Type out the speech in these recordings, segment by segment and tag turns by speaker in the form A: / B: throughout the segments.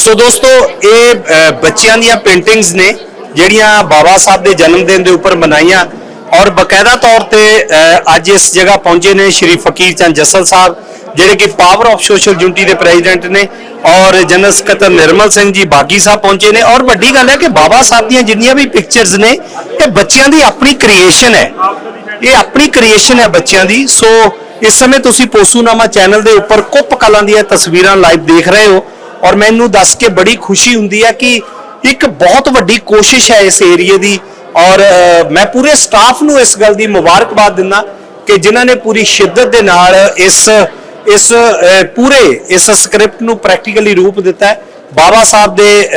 A: ਸੋ ਦੋਸਤੋ, ਇਹ ਬੱਚਿਆਂ ਦੀਆਂ ਪੇਂਟਿੰਗਸ ਨੇ, ਜਿਹੜੀਆਂ ਬਾਬਾ ਸਾਹਿਬ ਦੇ ਜਨਮ ਦਿਨ ਦੇ ਉੱਪਰ ਮਨਾਈਆਂ। ਔਰ ਬਕਾਇਦਾ ਤੌਰ ਤੇ ਅੱਜ ਇਸ ਜਗ੍ਹਾ ਪਹੁੰਚੇ ਨੇ ਸ਼੍ਰੀ ਫਕੀਰ ਚੰਦ ਜੱਸਲ ਸਾਹਿਬ, ਜਿਹੜੇ ਕਿ ਪਾਵਰ ਆਫ ਸੋਸ਼ਲ ਯੂਨਿਟੀ ਦੇ ਪ੍ਰੈਜ਼ੀਡੈਂਟ ਨੇ। ਔਰ ਜਨਰਲ ਸਕੱਤਰ ਨਿਰਮਲ ਸਿੰਘ ਜੀ ਬਾਗੀ ਸਾਹਿਬ ਪਹੁੰਚੇ ਨੇ। ਔਰ ਵੱਡੀ ਗੱਲ ਹੈ ਕਿ ਬਾਬਾ ਸਾਹਿਬ ਦੀਆਂ ਜਿੰਨੀਆਂ ਵੀ ਪਿਕਚਰਸ ਨੇ, ਇਹ ਬੱਚਿਆਂ ਦੀ ਆਪਣੀ ਕ੍ਰੀਏਸ਼ਨ ਹੈ। ਇਹ ਆਪਣੀ ਕ੍ਰੀਏਸ਼ਨ ਹੈ ਬੱਚਿਆਂ ਦੀ। ਸੋ ਇਸ ਸਮੇਂ ਤੁਸੀਂ ਪੋਸੂਨਾਮਾ ਚੈਨਲ ਦੇ ਉੱਪਰ ਕੁੱਪ ਕਲਾਂ ਦੀਆਂ ਤਸਵੀਰਾਂ ਲਾਈਵ ਦੇਖ ਰਹੇ ਹੋ। ਔਰ ਮੈਨੂੰ ਦੱਸ ਕੇ ਬੜੀ ਖੁਸ਼ੀ ਹੁੰਦੀ ਹੈ ਕਿ ਇੱਕ ਬਹੁਤ ਵੱਡੀ ਕੋਸ਼ਿਸ਼ ਹੈ ਇਸ ਏਰੀਏ ਦੀ। ਔਰ ਮੈਂ ਪੂਰੇ ਸਟਾਫ ਨੂੰ ਇਸ ਗੱਲ ਦੀ ਮੁਬਾਰਕਬਾਦ ਦਿੰਦਾ ਕਿ ਜਿਨ੍ਹਾਂ ਨੇ ਪੂਰੀ ਸ਼ਿੱਦਤ ਦੇ ਨਾਲ ਇਸ ਇਸ ਪੂਰੇ ਇਸ ਸਕ੍ਰਿਪਟ ਨੂੰ ਪ੍ਰੈਕਟੀਕਲੀ ਰੂਪ ਦਿੱਤਾ ਬਾਬਾ ਸਾਹਿਬ ਦੇ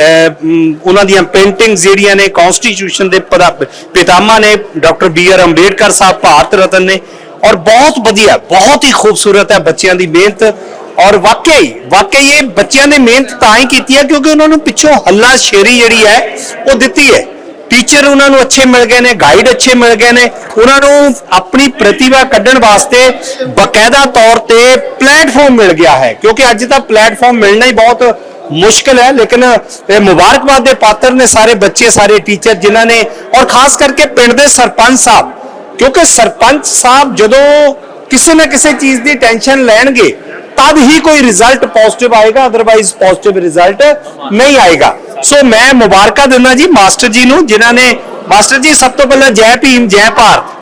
A: ਉਹਨਾਂ ਦੀਆਂ ਪੇਂਟਿੰਗਸ ਜਿਹੜੀਆਂ ਨੇ ਕਨਸਟੀਟਿਊਸ਼ਨ ਦੇ ਪਰਾ- ਪਿਤਾਮਾ ਨੇ, doctor B R Ambedkar sahib, Bharat Ratna ਨੇ। ਔਰ ਬਹੁਤ ਵਧੀਆ, ਬਹੁਤ ਹੀ ਖੂਬਸੂਰਤ ਹੈ ਬੱਚਿਆਂ ਦੀ ਮਿਹਨਤ। ਔਰ ਵਾਕਈ ਵਾਕਈ ਇਹ ਬੱਚਿਆਂ ਨੇ ਮਿਹਨਤ ਤਾਂ ਹੀ ਕੀਤੀ ਹੈ ਕਿਉਂਕਿ ਉਹਨਾਂ ਨੂੰ ਪਿੱਛੋਂ ਹੱਲਾ ਸ਼ੇਰੀ ਜਿਹੜੀ ਹੈ, ਉਹ ਦਿੱਤੀ ਹੈ। ਟੀਚਰ ਉਹਨਾਂ ਨੂੰ ਅੱਛੇ ਮਿਲ ਗਏ ਨੇ ਗਾਈਡ ਅੱਛੇ ਮਿਲ ਗਏ ਨੇ। ਉਹਨਾਂ ਨੂੰ ਆਪਣੀ ਪ੍ਰਤਿਭਾ ਕੱਢਣ ਵਾਸਤੇ ਬਕਾਇਦਾ ਤੌਰ ਤੇ ਪਲੇਟਫਾਰਮ ਮਿਲ ਗਿਆ ਹੈ। ਕਿਉਂਕਿ ਅੱਜ ਤਾਂ ਪਲੇਟਫਾਰਮ ਮਿਲਣਾ ਹੀ ਬਹੁਤ ਮੁਸ਼ਕਲ ਹੈ, ਲੇਕਿਨ ਇਹ ਮੁਬਾਰਕਬਾਦ ਦੇ ਪਾਤਰ ਨੇ ਸਾਰੇ ਬੱਚੇ, ਸਾਰੇ ਟੀਚਰ ਜਿਨ੍ਹਾਂ ਨੇ ਔਰ ਖਾਸ ਕਰਕੇ ਪਿੰਡ ਦੇ ਸਰਪੰਚ ਸਾਹਿਬ, ਕਿਉਂਕਿ ਸਰਪੰਚ ਸਾਹਿਬ ਜਦੋਂ ਕਿਸੇ ਨਾ ਕਿਸੇ ਚੀਜ਼ ਦੀ ਟੈਨਸ਼ਨ ਲੈਣਗੇ ਤਦ ਹੀ ਕੋਈ ਰਿਜ਼ਲਟ ਪੋਜ਼ਿਟਿਵ ਆਏਗਾ ਅਦਰਵਾਈਜ਼ ਪੋਜ਼ਿਟਿਵ ਰਿਜ਼ਲਟ ਨਹੀਂ ਆਏਗਾ ਸੋ ਮੈਂ ਮੁਬਾਰਕਾਂ ਦਿੰਦਾ ਜੀ ਮਾਸਟਰ ਜੀ ਨੂੰ ਜਿਨ੍ਹਾਂ ਨੇ ਮਾਸਟਰ ਜੀ ਸਭ ਤੋਂ ਪਹਿਲਾਂ ਜੈ ਭੀਮ ਜੈ ਭਾਰਤ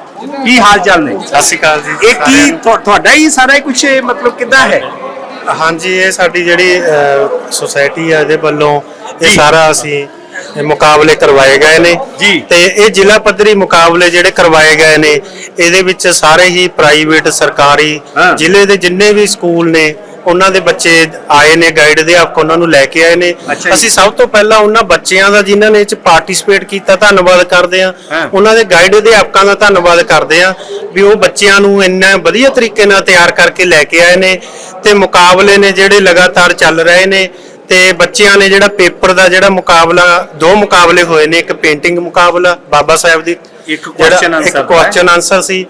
A: ਕੀ ਹਾਲ ਚਾਲ ਨੇ
B: ਸਤਿ ਸ਼੍ਰੀ ਅਕਾਲ ਜੀ
A: ਇਹ ਕੀ ਤੁਹਾ- ਤੁਹਾਡਾ ਹੀ ਸਾਰਾ ਕੁਝ ਮਤਲਬ ਕਿੱਦਾਂ ਹੈ
B: ਹਾਂਜੀ ਇਹ ਸਾਡੀ ਜਿਹੜੀ ਸੁਸਾਇਟੀ ਆ ਇਹਦੇ ਵੱਲੋਂ ਇਹ। ਸਾਰਾ ਅਸੀਂ ਮੁਕਾਬਲੇ ਕਰਵਾਏ ਗਏ ਨੇ
A: ਜੀ।
B: ਤੇ ਇਹ ਜ਼ਿਲ੍ਹਾ ਪੱਧਰੀ ਮੁਕਾਬਲੇ ਜਿਹੜੇ ਕਰਵਾਏ ਗਏ ਨੇ ਇਹਦੇ ਵਿੱਚ ਸਾਰੇ ਹੀ ਪ੍ਰਾਈਵੇਟ ਸਰਕਾਰੀ
A: ਹਾਂ।
B: ਜ਼ਿਲ੍ਹੇ ਦੇ ਜਿੰਨੇ ਵੀ ਸਕੂਲ ਨੇ ਉਹਨਾਂ ਦੇ ਬੱਚੇ ਆਏ ਨੇ ਗਾਈਡ ਦੇ ਆਪ ਉਹਨਾਂ ਨੂੰ ਲੈ ਕੇ ਆਏ ਨੇ
A: ਅੱਛਾ ਜੀ।
B: ਅਸੀਂ ਸਭ ਤੋਂ ਪਹਿਲਾਂ ਉਹਨਾਂ ਬੱਚਿਆਂ ਦਾ ਜਿਨ੍ਹਾਂ ਨੇ ਇਹ ਚ ਪਾਰਟਿਸਿਪੇਟ ਕੀਤਾ ਧੰਨਵਾਦ ਕਰਦੇ ਹਾਂ
A: ਹਾਂ।
B: ਉਹਨਾਂ ਦੇ ਗਾਈਡ ਅਧਿਆਪਕਾਂ ਦਾ ਧੰਨਵਾਦ ਕਰਦੇ ਹਾਂ ਵੀ ਉਹ ਬੱਚਿਆਂ ਨੂੰ ਇੰਨਾ ਵਧੀਆ ਤਰੀਕੇ ਨਾਲ ਤਿਆਰ ਕਰਕੇ ਲੈ ਕੇ ਆਏ ਨੇ ਤੇ ਮੁਕਾਬਲੇ ਨੇ ਜਿਹੜੇ ਲਗਾਤਾਰ ਚੱਲ ਰਹੇ ਨੇ ਤੇ ਬੱਚਿਆਂ ਨੇ ਜਿਹੜਾ ਪੇਪਰ ਦਾ ਜਿਹੜਾ ਮੁਕਾਬਲਾ ਦੋ ਮੁਕਾਬਲੇ ਹੋਏ ਨੇ ਇੱਕ ਪੇਂਟਿੰਗ ਮੁਕਾਬਲਾ ਬਾਬਾ ਸਾਹਿਬ ਦੀ
A: ਇੱਕ question answer
B: ਇੱਕ। ਕੁਐਸਚਨ ਆਨਸਰ ਸੀ।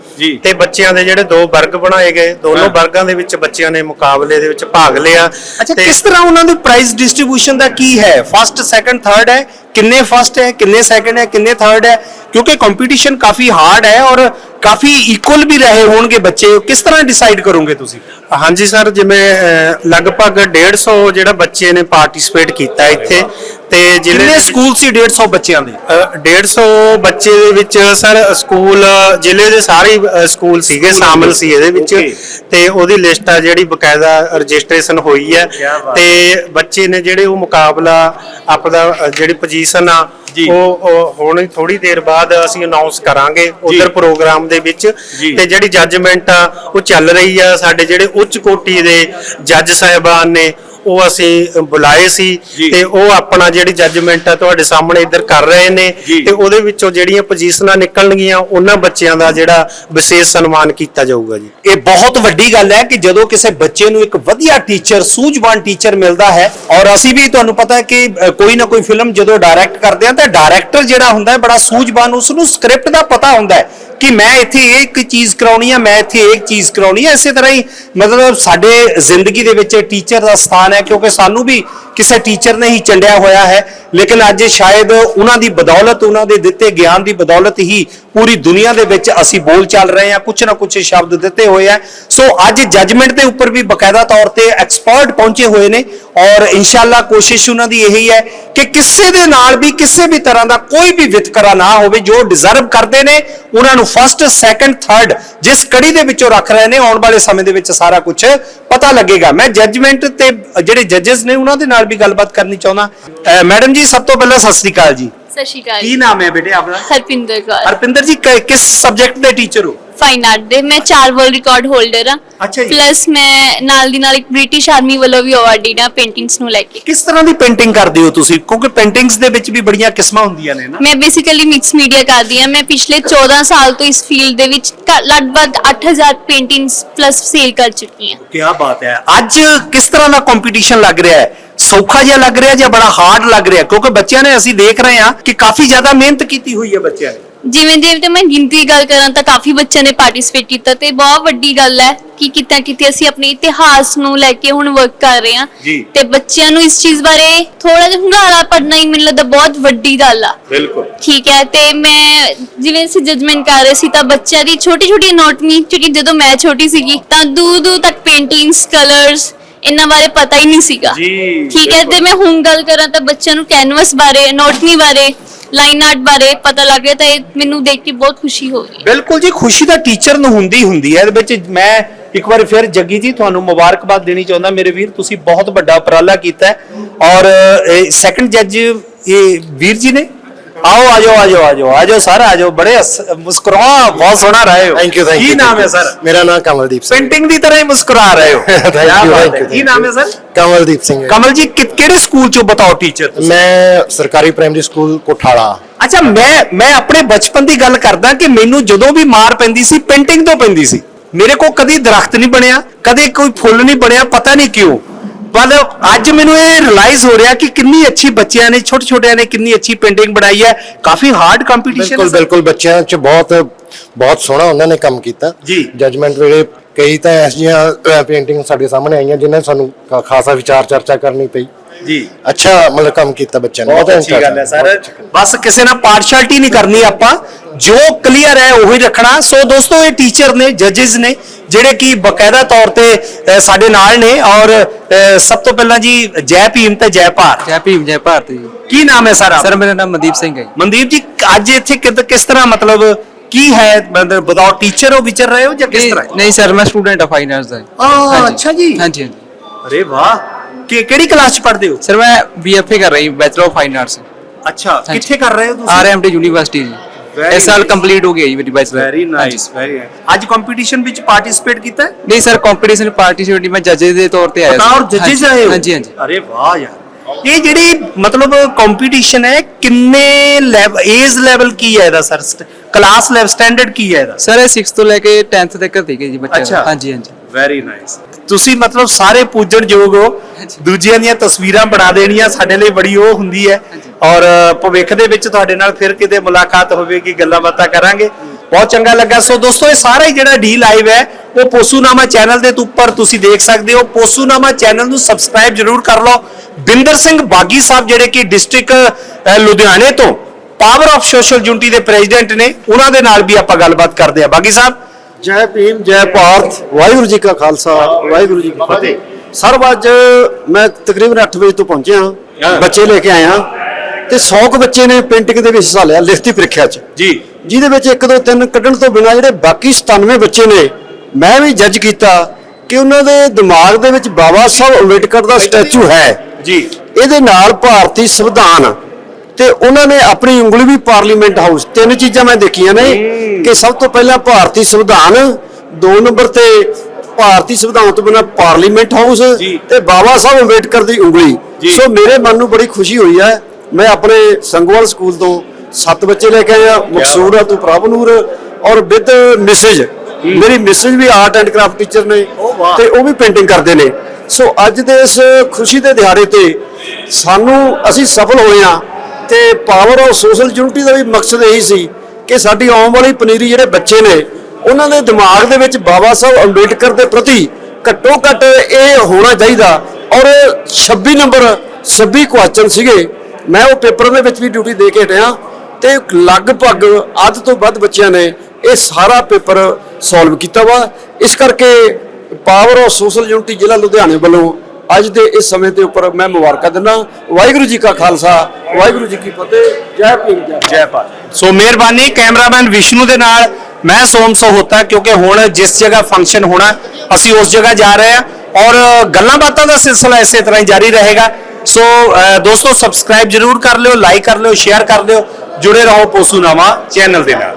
B: ਤੇ ਬੱਚਿਆਂ ਦੇ ਜਿਹੜੇ ਦੋ ਵਰਗ ਬਣਾਏ ਗਏ ਦੋਨੋਂ। ਵਰਗਾਂ ਦੇ ਵਿੱਚ ਬੱਚਿਆਂ ਨੇ ਮੁਕਾਬਲੇ ਦੇ ਵਿੱਚ ਭਾਗ ਲਿਆ
A: ਅੱਛਾ ਕਿਸ ਤਰ੍ਹਾਂ ਉਹਨਾਂ ਦੀ ਪ੍ਰਾਈਸ ਡਿਸਟ੍ਰੀਬਿਊਸ਼ਨ ਦਾ ਕੀ ਹੈ ਫਸਟ ਸੈਕੰਡ ਥਰਡ ਹੈ ਕਿੰਨੇ ਫਸਟ ਹੈ ਕਿੰਨੇ ਸੈਕੰਡ ਹੈ ਕਿੰਨੇ ਥਰਡ ਹੈ ਕਿਉਂਕਿ ਕੰਪੀਟੀਸ਼ਨ ਕਾਫੀ ਹਾਰਡ ਹੈ ਔਰ ਕਾਫੀ ਇਕੁਅਲ ਵੀ ਰਹੇ ਹੋਣਗੇ ਬੱਚੇ ਕਿਸ ਤਰ੍ਹਾਂ ਡਿਸਾਈਡ ਕਰੋਗੇ ਤੁਸੀਂ
B: ਹਾਂਜੀ ਸਰ ਜਿਵੇਂ ਅਹ, ਲਗਭਗ 150 ਜਿਹੜਾ ਬੱਚੇ ਨੇ ਪਾਰਟਿਸਿਪੇਟ ਕੀਤਾ ਇੱਥੇ ਤੇ
A: ਕਿੰਨੇ ਸਕੂਲ ਸੀ 150 ਬੱਚਿਆਂ ਦੇ
B: ਅਹ, 150 ਬੱਚੇ ਦੇ ਵਿੱਚ ਸਰ ਸਕੂਲ ਜ਼ਿਲ੍ਹੇ ਦੇ ਸਾਰੇ ਸਕੂਲ ਸੀਗੇ ਸ਼ਾਮਲ ਸੀ ਇਹਦੇ ਵਿੱਚ
A: Okay.
B: ਤੇ ਉਹਦੀ ਲਿਸਟ ਆ ਜਿਹੜੀ ਬਕਾਇਦਾ ਰਜਿਸਟ੍ਰੇਸ਼ਨ ਹੋਈ ਹੈ
A: ਕਿਆ ਬਾਤ।
B: ਤੇ ਬੱਚੇ ਨੇ ਜਿਹੜੇ ਉਹ ਮੁਕਾਬਲਾ ਆਪਦਾ ਅਹ, ਜਿਹੜੀ ਪੋਜੀਸ਼ਨ ਆ। ਉਹ ਹੁਣ ਥੋੜੀ ਦੇਰ ਬਾਅਦ ਅਸੀਂ ਅਨਾਉਂਸ ਕਰਾਂਗੇ ਉਧਰ ਪ੍ਰੋਗਰਾਮ ਦੇ ਵਿੱਚ। ਤੇ ਜਿਹੜੀ ਜੱਜਮੈਂਟ ਆ ਉਹ ਚੱਲ ਰਹੀ ਆ ਸਾਡੇ ਜਿਹੜੇ ਉੱਚ ਕੋਟੀ ਦੇ ਜੱਜ ਸਾਹਿਬਾਨ ਨੇ ਉਹ ਅਸੀਂ ਬੁਲਾਏ ਸੀ। ਤੇ ਉਹ ਆਪਣਾ ਜਿਹੜੀ ਜੱਜਮੈਂਟ ਆ ਤੁਹਾਡੇ ਸਾਹਮਣੇ ਇੱਧਰ ਕਰ ਰਹੇ ਨੇ। ਤੇ ਉਹਦੇ ਵਿੱਚੋਂ ਜਿਹੜੀਆਂ ਪੋਜੀਸ਼ਨਾਂ ਨਿਕਲਣਗੀਆਂ ਉਹਨਾਂ ਬੱਚਿਆਂ ਦਾ ਜਿਹੜਾ ਵਿਸ਼ੇਸ਼ ਸਨਮਾਨ ਕੀਤਾ ਜਾਊਗਾ ਜੀ
A: ਇਹ ਬਹੁਤ ਵੱਡੀ ਗੱਲ ਹੈ ਕਿ ਜਦੋਂ ਕਿਸੇ ਬੱਚੇ ਨੂੰ ਇੱਕ ਵਧੀਆ ਟੀਚਰ ਸੂਝਵਾਨ ਟੀਚਰ ਮਿਲਦਾ ਹੈ ਔਰ ਅਸੀਂ ਵੀ ਤੁਹਾਨੂੰ ਪਤਾ ਹੈ ਕਿ ਕੋਈ ਨਾ ਕੋਈ ਫਿਲਮ ਜਦੋਂ ਡਾਇਰੈਕਟ ਕਰਦੇ ਆ ਤਾਂ ਡਾਇਰੈਕਟਰ ਜਿਹੜਾ ਹੁੰਦਾ ਹੈ ਬੜਾ ਸੂਝਵਾਨ ਉਸ ਨੂੰ ਸਕ੍ਰਿਪਟ ਦਾ ਪਤਾ ਹੁੰਦਾ ਹੈ ਕਿ ਮੈਂ ਇੱਥੇ ਇਹ ਇੱਕ ਚੀਜ਼ ਕਰਾਉਣੀ ਆ, ਮੈਂ ਇੱਥੇ ਇੱਕ ਚੀਜ਼ ਕਰਾਉਣੀ ਆ। ਇਸੇ ਤਰ੍ਹਾਂ ਹੀ ਮਤਲਬ ਸਾਡੇ ਜ਼ਿੰਦਗੀ ਦੇ ਵਿੱਚ ਟੀਚਰ ਦਾ ਸਥਾਨ ਹੈ, ਕਿਉਂਕਿ ਸਾਨੂੰ ਵੀ ਕਿਸੇ ਟੀਚਰ ਨੇ ਹੀ ਚੰਡਿਆ ਹੋਇਆ ਹੈ। ਲੇਕਿਨ ਅੱਜ ਸ਼ਾਇਦ ਉਹਨਾਂ ਦੀ ਬਦੌਲਤ, ਉਹਨਾਂ ਦੇ ਦਿੱਤੇ ਗਿਆਨ ਦੀ ਬਦੌਲਤ ਹੀ ਪੂਰੀ ਦੁਨੀਆ ਦੇ ਵਿੱਚ ਅਸੀਂ ਬੋਲ ਚੱਲ ਰਹੇ ਹਾਂ ਕੁਝ ਨਾ ਕੁਝ ਸ਼ਬਦ ਦਿੱਤੇ ਹੋਏ ਆ ਸੋ ਅੱਜ ਜੱਜਮੈਂਟ ਦੇ ਉੱਪਰ ਵੀ ਬਕਾਇਦਾ ਤੌਰ ਤੇ ਐਕਸਪਰਟ ਪਹੁੰਚੇ ਹੋਏ ਨੇ ਔਰ ਇਨਸ਼ਾਅੱਲਾ ਕੋਸ਼ਿਸ਼ ਉਹਨਾਂ ਦੀ ਇਹੀ ਹੈ ਕਿ ਕਿਸੇ ਦੇ ਨਾਲ ਵੀ, ਕਿਸੇ ਵੀ ਤਰ੍ਹਾਂ ਦਾ ਕੋਈ ਵੀ ਵਿਤਕਰਾ ਨਾ ਹੋਵੇ, ਜੋ ਡਿਜ਼ਰਵ ਕਰਦੇ ਨੇ, ਉਹਨਾਂ ਨੂੰ ਫਸਟ ਸੈਕੰਡ ਥਰਡ ਜਿਸ ਕੜੀ ਦੇ ਵਿੱਚੋਂ ਰੱਖ ਰਹੇ ਨੇ, ਆਉਣ ਵਾਲੇ ਸਮੇਂ ਦੇ ਵਿੱਚ ਸਾਰਾ ਕੁਝ ਪਤਾ ਲੱਗੇਗਾ। ਮੈਂ ਜੱਜਮੈਂਟ ਤੇ ਜਿਹੜੇ ਜੱਜਸ ਨੇ, ਉਹਨਾਂ ਦੇ ਨਾਲ ਵੀ ਗੱਲਬਾਤ ਕਰਨੀ ਚਾਹੁੰਦਾ। ਮੈਡਮ ਜੀ ਸਭ ਤੋਂ ਪਹਿਲਾਂ ਸਤਿ ਸ੍ਰੀ ਅਕਾਲ ਜੀ।
C: ਸਤਿ ਸ਼੍ਰੀ ਅਕਾਲ।
A: ਕੀ ਨਾਮ ਹੈ ਬੇਟੇ ਆਪਣਾ?
C: ਹਰਪਿੰਦਰ ਕੌਰ।
A: ਹਰਪਿੰਦਰ ਜੀ ਕ- ਕਿਸ ਸਬਜੈਕਟ ਦੇ ਟੀਚਰ ਹੋ?
C: ਫਾਈਨ ਆਰਟ ਦੇ। ਮੈਂ ਚਾਰ ਵਰਲਡ ਰਿਕਾਰਡ ਹੋਲਡਰ ਆ
A: ਅੱਛਾ ਜੀ।
C: ਪਲੱਸ ਮੈਂ ਨਾਲ ਦੀ ਨਾਲ ਇੱਕ ਬ੍ਰਿਟਿਸ਼ ਆਰਮੀ ਵੱਲੋਂ ਵੀ ਅਵਾਰਡਡ ਆ ਪੇਂਟਿੰਗਸ ਨੂੰ ਲੈ ਕੇ।
A: ਕਿਸ ਤਰ੍ਹਾਂ ਦੀ ਪੇਂਟਿੰਗ ਕਰਦੇ ਹੋ ਤੁਸੀਂ? ਕਿਉਂਕਿ ਪੇਂਟਿੰਗਸ ਦੇ ਵਿੱਚ ਵੀ ਬੜੀਆਂ ਕਿਸਮਾਂ ਹੁੰਦੀਆਂ ਨੇ ਨਾ।
C: ਮੈਂ ਬੇਸਿਕਲੀ ਮਿਕਸ ਮੀਡੀਆ ਕਰਦੀ ਆ ਮੈਂ ਪਿਛਲੇ 14 ਸਾਲ ਤੋਂ ਇਸ ਫੀਲਡ ਦੇ ਵਿੱਚ ਘ- ਲਗਭਗ 8000 ਪੇਂਟਿੰਗਸ ਪਲੱਸ ਸੇਲ ਕਰ ਚੁੱਕੀ ਹਾਂ।
A: ਕੀ ਬਾਤ ਹੈ। ਅੱਜ ਕਿਸ ਤਰ੍ਹਾਂ ਦਾ ਕੰਪੀਟੀਸ਼ਨ ਲੱਗ ਰਿਹਾ ਹੈ? ਸੌਖਾ ਜਿਹਾ ਲੱਗ ਰਿਹਾ ਜਾਂ ਬੜਾ ਹਾਰਡ ਲੱਗ ਰਿਹਾ? ਕਿਉਂਕਿ ਬੱਚਿਆਂ ਨੇ ਅਸੀਂ ਦੇਖ ਰਹੇ ਹਾਂ ਕਿ ਕਾਫੀ ਜ਼ਿਆਦਾ ਮਿਹਨਤ ਕੀਤੀ ਹੋਈ ਹੈ ਬੱਚਿਆਂ ਨੇ।
C: ਜਿਵੇਂ ਜਿਵੇਂ ਤੇ ਮੈਂ ਗਿਣਤੀ ਦੀ ਗੱਲ ਕਰਾਂ ਤਾਂ ਕਾਫੀ ਬੱਚਿਆਂ ਨੇ ਪਾਰਟਿਸਿਪੇਟ ਕੀਤਾ ਤੇ ਬਹੁਤ ਵੱਡੀ ਗੱਲ ਹੈ ਕਿ ਕਿਤੇ ਕਿਤੇ ਅਸੀਂ ਆਪਣੇ ਇਤਿਹਾਸ ਨੂੰ ਲੈ ਕੇ ਹੁਣ ਵਰਕ ਕਰ ਰਹੇ ਹਾਂ।
A: ਜੀ।
C: ਤੇ ਬੱਚਿਆਂ ਨੂੰ ਇਸ ਚੀਜ਼ ਬਾਰੇ ਥੋੜਾ ਜਿਹਾ ਹੁੰਗਾਰਾ ਪੜਨਾ ਹੀ ਮੈਨੂੰ ਲੱਗਦਾ ਬਹੁਤ ਵੱਡੀ ਗੱਲ ਆ।
A: ਬਿਲਕੁਲ।
C: ਠੀਕ ਹੈ ਤੇ ਮੈਂ ਜਿਵੇਂ ਅਸੀਂ ਜਜਮੈਂਟ ਕਰ ਰਹੇ ਸੀ ਤਾਂ ਬੱਚਿਆਂ ਦੀ ਛੋਟੀ ਛੋਟੀ ਅਨੋਟਮੀ ਕਿਉਂਕਿ ਜਦੋਂ ਮੈਂ ਛੋਟੀ ਸੀਗੀ ਤਾਂ ਦੂਰ ਦੂਰ ਤੱਕ ਪੇਂਟਿੰਗਸ ਕਲਰਸ ਇਹਨਾਂ ਬਾਰੇ ਪਤਾ ਹੀ ਨਹੀਂ ਸੀਗਾ।
A: ਜੀ,
C: ਠੀਕ ਹੈ ਤੇ ਮੈਂ ਹੁਣ ਗੱਲ ਕਰਾਂ ਤਾਂ ਬੱਚਿਆਂ ਨੂੰ ਕੈਨਵਸ ਬਾਰੇ ਅਨੋਟਮੀ ਬਾਰੇ ਲਾਈਨ ਆਰਟ ਬਾਰੇ ਪਤਾ ਲੱਗ ਤਾਂ ਇਹ ਮੈਨੂੰ ਦੇਖ ਕੇ ਬਹੁਤ ਖੁਸ਼ੀ ਹੋ ਰਹੀ ਹੈ
A: ਬਿਲਕੁਲ ਜੀ ਖੁਸ਼ੀ ਤਾਂ ਟੀਚਰ ਨੂੰ ਹੁੰਦੀ ਹੁੰਦੀ ਹੈ। ਇਹਦੇ ਵਿੱਚ ਮੈਂ ਇੱਕ ਵਾਰ ਫਿਰ ਜੱਗੀ ਜੀ ਤੁਹਾਨੂੰ ਮੁਬਾਰਕਬਾਦ ਦੇਣੀ ਚਾਹੁੰਦਾ। ਮੇਰੇ ਵੀਰ ਤੁਸੀਂ ਬਹੁਤ ਵੱਡਾ ਉਪਰਾਲਾ ਕੀਤਾ ਹੈ। ਔਰ ਸੈਕੰਡ ਜੱਜ ਇਹ ਵੀਰ ਜੀ ਨੇ ਆਓ ਆਜੋ ਆਜੋ ਆਜੋ ਆਜੋ ਸਰ ਆਜੋ ਬੜੇ ਹੱਸ- ਮੁਸਕਰਾ ਬਹੁਤ ਸੋਹਣਾ ਰਹੇ ਹੋ।
D: ਥੈਂਕ ਯੂ ਥੈਂਕ ਯੂ
A: ਕੀ ਨਾਮ ਹੈ ਸਰ?
D: ਮੇਰਾ ਨਾਮ ਕਮਲਦੀਪ ਸਿੰਘ।
A: ਪੇਂਟਿੰਗ ਦੀ ਤਰ੍ਹਾਂ ਹੀ ਮੁਸਕਰਾ ਰਹੇ ਹੋ।
D: ਥੈਂਕ
A: ਕਿਆ
D: ਯੂ
A: ਬਾਤ
D: ਥੈਂਕ
A: ਹੈ।
D: ਯੂ
A: ਕੀ ਨਾਮ ਹੈ ਸਰ?
D: ਕਮਲਦੀਪ ਸਿੰਘ ਹੈ।
A: ਕਮਲ ਜੀ ਕਿ- ਕਿਹੜੇ ਸਕੂਲ ਚੋਂ ਬਤਾਓ ਟੀਚਰ
D: ਮੈਂ ਸਰਕਾਰੀ ਪ੍ਰਾਇਮਰੀ ਸਕੂਲ ਕੋਠਾਲਾ।
A: ਅੱਛਾ ਮੈਂ ਮੈਂ ਆਪਣੇ ਬਚਪਨ ਦੀ ਗੱਲ ਕਰਦਾ ਕਿ ਮੈਨੂੰ ਜਦੋਂ ਵੀ ਮਾਰ ਪੈਂਦੀ ਸੀ ਪੇਂਟਿੰਗ ਤੋਂ ਪੈਂਦੀ ਸੀ। ਮੇਰੇ ਕੋਲ ਕਦੀ ਦਰਖਤ ਨਹੀਂ ਬਣਿਆ ਕਦੇ ਕੋਈ ਫੁੱਲ ਨਹੀਂ ਬਣਿਆ ਪਤਾ ਨਹੀਂ ਕਿਉਂ। ਪਰ ਅੱਜ ਮੈਨੂੰ ਇਹ ਰਿਅਲਾਈਜ਼ ਹੋ ਰਿਹਾ ਕਿ ਕਿੰਨੀ ਅੱਛੀ ਬੱਚਿਆਂ ਨੇ ਛੋਟੇ ਛੋਟਿਆਂ ਨੇ ਕਿੰਨੀ ਅੱਛੀ ਪੇਂਟਿੰਗ ਬਣਾਈ ਹੈ। ਕਾਫੀ ਹਾਰਡ ਕੰਪੀਟੀਸ਼ਨ
D: ਬਿਲਕੁਲ ਬਿਲਕੁਲ ਬੱਚਿਆਂ 'ਚ ਬਹੁਤ ਬਹੁਤ ਸੋਹਣਾ ਉਹਨਾਂ ਨੇ ਕੰਮ ਕੀਤਾ।
A: ਜੀ।
D: ਜਜਮੈਂਟ ਵੇਲੇ ਕਈ ਤਾਂ ਐਸੀਆਂ ਪੇਂਟਿੰਗ ਸਾਡੇ ਸਾਹਮਣੇ ਆਈਆਂ ਜਿਨ੍ਹਾਂ 'ਚ ਸਾਨੂੰ ਖਾ- ਖਾਸਾ ਵਿਚਾਰ ਚਰਚਾ ਕਰਨੀ ਪਈ।
A: ਜੀ।
D: ਅੱਛਾ ਮਤਲਬ ਕੰਮ ਕੀਤਾ ਬੱਚਿਆਂ ਨੇ।
A: ਬਹੁਤ ਅੱਛੀ ਗੱਲ ਹੈ ਸਰ। ਬਸ ਕਿਸੇ ਨਾਲ ਪਾਰਸ਼ੈਲਿਟੀ ਨਹੀਂ ਕਰਨੀ ਆਪਾਂ। ਜੋ ਕਲੀਅਰ ਹੈ ਉਹੀ ਰੱਖਣਾ। ਸੋ ਦੋਸਤੋ ਇਹ ਟੀਚਰ ਨੇ ਜੱਜਸ ਨੇ ਜਿਹੜੇ ਕਿ ਬਕਾਇਦਾ ਤੌਰ ਤੇ ਸਾਡੇ ਨਾਲ ਨੇ ਔਰ ਸਭ ਤੋਂ ਪਹਿਲਾਂ ਜੀ ਜੈ ਭੀਮ ਤੇ ਜੈ ਭਾਰਤ।
E: ਜੈ ਭੀਮ ਜੈ ਭਾਰਤ ਜੀ।
A: ਕੀ ਨਾਮ ਹੈ ਸਰ?
E: ਸਰ ਮੇਰਾ ਨਾਮ ਮਨਦੀਪ ਸਿੰਘ ਹੈ।
A: ਮਨਦੀਪ ਜੀ ਅੱਜ ਇੱਥੇ ਕਿਸ ਤਰ੍ਹਾਂ ਮਤਲਬ ਕੀ ਹੈ? ਮਤਲਬ ਬਤਾਓ ਟੀਚਰ ਹੋ ਵਿਚਰ ਰਹੇ ਹੋ ਜਾਂ ਕਿਸ ਤਰ੍ਹਾਂ?
E: ਨਹੀਂ ਸਰ ਮੈਂ ਸਟੂਡੈਂਟ ਆ ਫਾਈਨ ਆਰਟਸ ਦਾ ਹਾਂਜੀ।
A: ਅੱਛਾ ਜੀ।
E: ਹਾਂਜੀ
A: ਅਰੇ ਵਾਹ। ਕਿ ਕਿਹੜੀ ਕਲਾਸ ਚ ਪੜ੍ਹਦੇ ਹੋ?
E: ਸਰ ਮੈਂ ਬੀਐਫਏ ਕਰ ਰਹੀ ਬੈਚਲਰ ਆਫ ਫਾਈਨ ਆਰਟਸ
A: ਅੱਛਾ। ਕਿੱਥੇ ਕਰ ਰਹੇ ਹੋ ਤੁਸੀਂ?
E: ਆਰਐਮਟੀ ਯੂਨੀਵਰਸਿਟੀ ਜੀ। ਇਸ ਸਾਲ. ਕੰਪਲੀਟ ਹੋ ਗਈ ਹੈ ਜੀ ਮੇਰੀ ਬੈਚਲਰ
A: ਵੈਰੀ ਨਾਈਸ ਵੈਰੀ ਅੱਜ ਕੰਪੀਟੀਸ਼ਨ ਵਿੱਚ ਪਾਰਟਿਸਿਪੇਟ ਕੀਤਾ ਹੈ?
E: ਨਹੀਂ ਸਰ ਕੰਪੀਟੀਸ਼ਨ ਪਾਰਟਿਸਿਪੇਟ ਮੈਂ ਜੱਜੇ ਦੇ ਤੌਰ ਤੇ ਆਇਆ
A: ਬਤੌਰ ਜੱਜਿਸ ਆਏ ਹੋ?
E: ਹਾਂਜੀ ਹਾਂਜੀ।
A: ਅਰੇ ਵਾਹ ਯਾਰ। ਇਹ ਜਿਹੜੀ ਮਤਲਬ ਕੰਪੀਟੀਸ਼ਨ ਹੈ ਕਿੰਨੇ ਲੈਵਲ ਏਜ ਲੈਵਲ ਕੀ ਹੈ ਇਹਦਾ ਸਰ ਕਲਾਸ ਲੈਵਲ ਸਟੈਂਡਰਡ ਕੀ ਹੈ ਇਹਦਾ?
E: ਸਰ ਇਹ 6th ਤੋਂ ਲੈ ਕੇ 10th ਤੱਕ ਸੀਗੇ ਜੀ ਬੱਚੇ। ਹਾਂਜੀ ਹਾਂਜੀ।
A: ਵੈਰੀ ਨਾਈਸ ਤੁਸੀਂ ਮਤਲਬ ਸਾਰੇ ਪੂਜਣ ਯੋਗ ਹੋ। ਦੂਜਿਆਂ ਦੀਆਂ ਤਸਵੀਰਾਂ ਬਣਾ ਦੇਣੀਆਂ ਸਾਡੇ ਲਈ ਬੜੀ ਉਹ ਹੁੰਦੀ ਹੈ। ਔਰ ਭਵਿੱਖ ਦੇ ਵਿੱਚ ਤੁਹਾਡੇ ਨਾਲ ਫਿਰ ਕਿਤੇ ਮੁਲਾਕਾਤ ਹੋਵੇਗੀ ਗੱਲਾਂ ਬਾਤਾਂ ਕਰਾਂਗੇ। ਬਹੁਤ ਚੰਗਾ ਲੱਗਾ। ਸੋ ਦੋਸਤੋ ਇਹ ਸਾਰਾ ਹੀ ਜਿਹੜਾ ਡੀ ਲਾਈਵ ਹੈ ਉਹ ਪੋਸੂਨਾਮਾ ਚੈਨਲ ਦੇ ਉੱਪਰ ਤੁਸੀਂ ਦੇਖ ਸਕਦੇ ਹੋ। ਪੋਸੂਨਾਮਾ ਚੈਨਲ ਨੂੰ ਸਬਸਕ੍ਰਾਈਬ ਜਰੂਰ ਕਰ ਲਓ। ਬਿੰਦਰ ਸਿੰਘ ਬਾਗੀ ਸਾਹਿਬ ਜਿਹੜੇ ਕਿ ਡਿਸਟ੍ਰਿਕਟ ਲੁਧਿਆਣੇ ਤੋਂ ਪਾਵਰ ਆਫ ਸੋਸ਼ਲ ਯੂਨਿਟੀ ਦੇ ਪ੍ਰੈਜ਼ੀਡੈਂਟ ਨੇ ਉਹਨਾਂ ਦੇ ਨਾਲ ਵੀ ਆਪਾਂ ਗੱਲਬਾਤ ਕਰਦੇ ਹਾਂ। ਬਾਗੀ ਸਾਹਿਬ
F: ਜੈ ਭੀਮ ਜੈ ਭਾਰਤ। ਵਾਹਿਗੁਰੂ ਜੀ ਕਾ ਖਾਲਸਾ ਵਾਹਿਗੁਰੂ ਜੀ ਕੀ ਫਤਿਹ। ਸਰ ਅੱਜ ਮੈਂ ਤਕਰੀਬਨ 8 ਵਜੇ ਤੋਂ ਪਹੁੰਚਿਆ ਬੱਚੇ ਲੈ ਕੇ ਆਇਆ ਤੇ 100 ਕੁ ਬੱਚੇ ਨੇ ਪੇਂਟਿੰਗ ਦੇ ਵਿੱਚ ਹਿੱਸਾ ਲਿਆ ਲਿਖਤੀ ਪ੍ਰੀਖਿਆ 'ਚ।
A: ਜੀ।
F: ਜਿਹਦੇ ਵਿੱਚ 1 2 3 ਕੱਢਣ ਤੋਂ ਬਿਨਾਂ ਜਿਹੜੇ ਬਾਕੀ 97 ਬੱਚੇ ਨੇ ਮੈਂ ਵੀ ਜੱਜ ਕੀਤਾ ਕਿ ਉਹਨਾਂ ਦੇ ਦਿਮਾਗ ਦੇ ਵਿੱਚ ਬਾਬਾ ਸਾਹਿਬ ਅੰਬੇਡਕਰ ਦਾ ਸਟੈਚੂ ਹੈ।
A: ਜੀ।
F: ਇਹਦੇ ਨਾਲ ਭਾਰਤੀ ਸੰਵਿਧਾਨ ਤੇ ਉਹਨਾਂ ਨੇ ਆਪਣੀ ਉਂਗਲੀ ਵੀ ਪਾਰਲੀਮੈਂਟ ਹਾਊਸ ਤਿੰਨ ਚੀਜ਼ਾਂ ਮੈਂ ਦੇਖੀਆਂ ਨੇ ਕਿ ਸਭ ਤੋਂ ਪਹਿਲਾਂ ਭਾਰਤੀ ਸੰਵਿਧਾਨ ਦੋ ਨੰਬਰ ਤੇ ਭਾਰਤੀ ਸੰਵਿਧਾਨ ਤੋਂ ਬਿਨਾਂ ਪਾਰਲੀਮੈਂਟ ਹਾਊਸ। ਤੇ ਬਾਬਾ ਸਾਹਿਬ ਅੰਬੇਡਕਰ ਦੀ ਉਂਗਲੀ। ਸੋ ਮੇਰੇ ਮਨ ਨੂੰ ਬੜੀ ਖੁਸ਼ੀ ਹੋਈ ਹੈ ਮੈਂ ਆਪਣੇ ਸੰਗਵਾਲ ਸਕੂਲ ਤੋਂ ਸੱਤ ਬੱਚੇ ਲੈ ਕੇ ਆਇਆ ਮਕਸੂਦ ਆ ਤੂੰ ਪ੍ਰਭਨੂਰ ਔਰ ਵਿਦ ਮੈਸੇਜ ਮੇਰੀ ਮੈਸੇਜ ਵੀ ਆਰਟ ਐਂਡ ਕਰਾਫਟ ਟੀਚਰ ਨੇ। ਤੇ ਉਹ ਵੀ ਪੇਂਟਿੰਗ ਕਰਦੇ ਨੇ ਸੋ ਅੱਜ ਦੇ ਇਸ ਖੁਸ਼ੀ ਦੇ ਦਿਹਾੜੇ ਤੇ ਸਾਨੂੰ ਅਸੀਂ ਸਫਲ ਹੋਏ ਆ ਤੇ ਪਾਵਰ ਆਫ ਸੋਸ਼ਲ ਯੂਨਿਟੀ ਦਾ ਵੀ ਮਕਸਦ ਇਹੀ ਸੀ ਕਿ ਸਾਡੀ ਆਉਣ ਵਾਲੀ ਪਨੀਰੀ ਜਿਹੜੇ ਬੱਚੇ ਨੇ, ਉਹਨਾਂ ਦੇ ਦਿਮਾਗ ਦੇ ਵਿੱਚ ਬਾਬਾ ਸਾਹਿਬ ਅੰਬੇਡਕਰ ਦੇ ਪ੍ਰਤੀ ਘੱਟੋ ਘੱਟ ਇਹ ਹੋਣਾ ਚਾਹੀਦਾ। ਔਰ 26 ਨੰਬਰ 26 ਕੁਐਸਚਨ ਸੀਗੇ। ਮੈਂ ਉਹ ਪੇਪਰ ਦੇ ਵਿੱਚ ਵੀ ਡਿਊਟੀ ਦੇ ਕੇ ਹਟਿਆ ਤੇ ਲਗਭਗ ਅੱਧ ਤੋਂ ਵੱਧ ਬੱਚਿਆਂ ਨੇ ਇਹ ਸਾਰਾ ਪੇਪਰ ਸੋਲਵ ਕੀਤਾ ਵਾ। ਇਸ ਕਰਕੇ ਪਾਵਰ ਆਫ ਸੋਸ਼ਲ ਯੂਨਿਟੀ ਜ਼ਿਲ੍ਹਾ ਲੁਧਿਆਣੇ ਵੱਲੋਂ ਅੱਜ ਦੇ ਇਸ ਸਮੇਂ ਦੇ ਉੱਪਰ ਮੈਂ ਮੁਬਾਰਕਾਂ ਦਿੰਦਾ ਵਾਹਿਗੁਰੂ ਜੀ ਕਾ ਖਾਲਸਾ, ਵਾਹਿਗੁਰੂ ਜੀ ਕੀ ਫਤਿਹ। ਜੈ ਭੀਮ, ਜੈ ਭਾਰਤ।
A: ਸੋ ਮਿਹਰਬਾਨੀ ਕੈਮਰਾਮੈਨ ਵਿਸ਼ਨੂੰ ਦੇ ਨਾਲ। ਮੈਂ ਸੋਮ ਸੋਹਤਾ, ਕਿਉਂਕਿ ਹੁਣ ਜਿਸ ਜਗ੍ਹਾ ਫੰਕਸ਼ਨ ਹੋਣਾ, ਅਸੀਂ ਉਸ ਜਗ੍ਹਾ ਜਾ ਰਹੇ ਹਾਂ। ਔਰ ਗੱਲਾਂ ਬਾਤਾਂ ਦਾ ਸਿਲਸਿਲਾ ਇਸੇ ਤਰ੍ਹਾਂ ਹੀ ਜਾਰੀ ਰਹੇਗਾ। ਸੋ ਦੋਸਤੋ ਸਬਸਕ੍ਰਾਈਬ ਜਰੂਰ ਕਰ ਲਿਓ ਲਾਈਕ ਕਰ ਲਿਓ ਸ਼ੇਅਰ ਕਰ ਲਿਓ। ਜੁੜੇ ਰਹੋ ਪੋਸੂਨਾਮਾ ਚੈਨਲ ਦੇ ਨਾਲ।